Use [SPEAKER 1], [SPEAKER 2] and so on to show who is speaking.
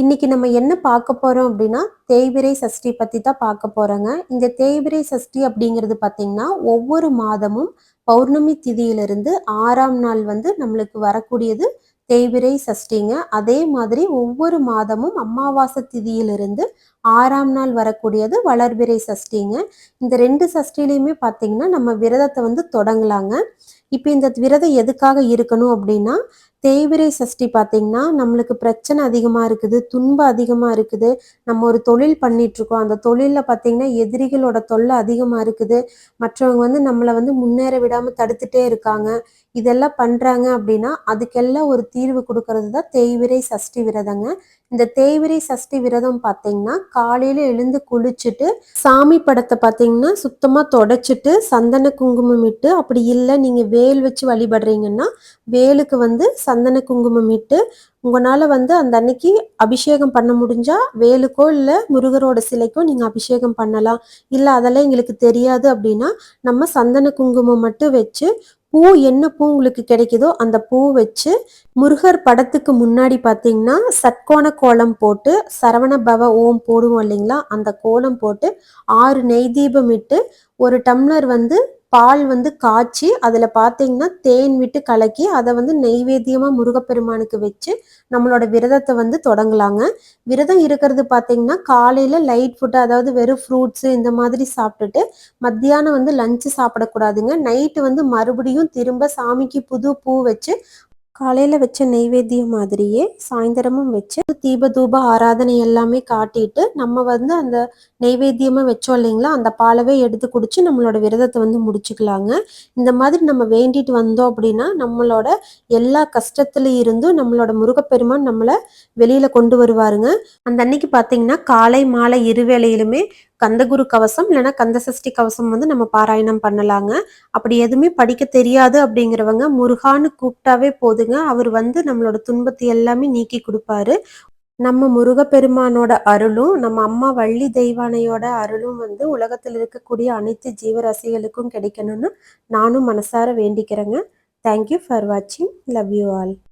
[SPEAKER 1] இன்னைக்கு நம்ம என்ன பார்க்க போறோம் அப்படின்னா தேய்பிரை சஷ்டி பத்தி தான் பார்க்க போறோங்க. இந்த தேய்பிரை சஷ்டி அப்படிங்கிறது பார்த்தீங்கன்னா ஒவ்வொரு மாதமும் பௌர்ணமி திதியிலிருந்து ஆறாம் நாள் வந்து நம்மளுக்கு வரக்கூடியது தேய்பிரை சஷ்டிங்க. அதே மாதிரி ஒவ்வொரு மாதமும் அமாவாசை திதியிலிருந்து ஆறாம் நாள் வரக்கூடியது வளர்பிறை சஷ்டிங்க. இந்த ரெண்டு சஷ்டிலையுமே பார்த்தீங்கன்னா நம்ம விரதத்தை வந்து தொடங்கலாங்க. இப்போ இந்த விரதம் எதுக்காக இருக்கணும் அப்படின்னா தேய்விரை சஷ்டி பார்த்தீங்கன்னா நம்மளுக்கு பிரச்சனை அதிகமாக இருக்குது துன்பம் அதிகமாக இருக்குது. நம்ம ஒரு தொழில் பண்ணிகிட்ருக்கோம் அந்த தொழிலில் பார்த்தீங்கன்னா எதிரிகளோட தொல்லை அதிகமாக இருக்குது. மற்றவங்க வந்து நம்மளை வந்து முன்னேற விடாமல் தடுத்துட்டே இருக்காங்க. இதெல்லாம் பண்ணுறாங்க அப்படின்னா அதுக்கெல்லாம் ஒரு தீர்வு கொடுக்கறது தான் தேய்விரை சஷ்டி விரதங்க. இந்த தேய்விரை சஷ்டி விரதம் பார்த்தீங்கன்னா காலையில் எழுந்து குளிச்சுட்டு சாமி படத்தை பார்த்தீங்கன்னா சுத்தமாக தொடச்சிட்டு சந்தன குங்குமம் இட்டு அப்படி இல்லை நீங்கள் வேல் வச்சு வழிபடுறீங்கன்னா வேலுக்கு வந்து சந்தன குங்குமம் இட்டு உங்களால் வந்து அந்த அன்னைக்கு அபிஷேகம் பண்ண முடிஞ்சா வேலுக்கோ இல்லை முருகரோட சிலைக்கோ நீங்கள் அபிஷேகம் பண்ணலாம். இல்லை அதெல்லாம் எங்களுக்கு தெரியாது அப்படின்னா நம்ம சந்தன குங்குமம் மட்டும் வச்சு பூ என்ன பூ உங்களுக்கு கிடைக்குதோ அந்த பூ வச்சு முருகர் படத்துக்கு முன்னாடி பார்த்தீங்கன்னா சட்கோண கோலம் போட்டு சரவண பவ ஓம் போடுவோம் இல்லைங்களா? அந்த கோலம் போட்டு ஆறு நெய் தீபம் இட்டு ஒரு டம்ளர் வந்து பால் வந்து காய்ச்சி அதில் பார்த்தீங்கன்னா தேன் விட்டு கலக்கி அதை வந்து நெய்வேத்தியமாக முருகப்பெருமானுக்கு வச்சு நம்மளோட விரதத்தை வந்து தொடங்கலாங்க. விரதம் இருக்கிறது பார்த்தீங்கன்னா காலையில் லைட் ஃபுட்டு அதாவது வெறும் ஃப்ரூட்ஸு இந்த மாதிரி சாப்பிட்டுட்டு மத்தியானம் வந்து லஞ்சு சாப்பிடக்கூடாதுங்க. நைட்டு வந்து மறுபடியும் திரும்ப சாமிக்கு புது பூ வச்சு காலையில் வச்ச நெய்வேத்தியம் மாதிரியே சாயந்தரமும் வச்சு தீப தூப ஆராதனை எல்லாமே காட்டிட்டு நம்ம வந்து அந்த நெய்வேத்தியமாக வச்சோம் இல்லைங்களா? அந்த பாலவே எடுத்து குடிச்சு நம்மளோட விரதத்தை வந்து முடிச்சுக்கலாங்க. இந்த மாதிரி நம்ம வேண்டிட்டு வந்தோம் அப்படின்னா நம்மளோட எல்லா கஷ்டத்துல இருந்தும் நம்மளோட முருகப்பெருமான் நம்மளை வெளியில கொண்டு வருவாருங்க. அந்த அன்னைக்கு பார்த்தீங்கன்னா காலை மாலை இருவேளையிலுமே கந்தகுரு கவசம் இல்லைன்னா கந்த சஷ்டி கவசம் வந்து நம்ம பாராயணம் பண்ணலாங்க. அப்படி எதுவுமே படிக்க தெரியாது அப்படிங்கிறவங்க முருகான்னு கூப்பிட்டாவே போதுங்க. அவர் வந்து நம்மளோட துன்பத்தை எல்லாமே நீக்கி கொடுப்பாரு. நம்ம முருகப்பெருமானோட அருளும் நம்ம அம்மா வள்ளி தெய்வானையோட அருளும் வந்து உலகத்தில் இருக்கக்கூடிய அனைத்து ஜீவராசிகளுக்கும் கிடைக்கணும்னு நானும் மனசார வேண்டிக்கிறேங்க. தேங்க்யூ ஃபார் வாட்சிங் லவ் யூ ஆல்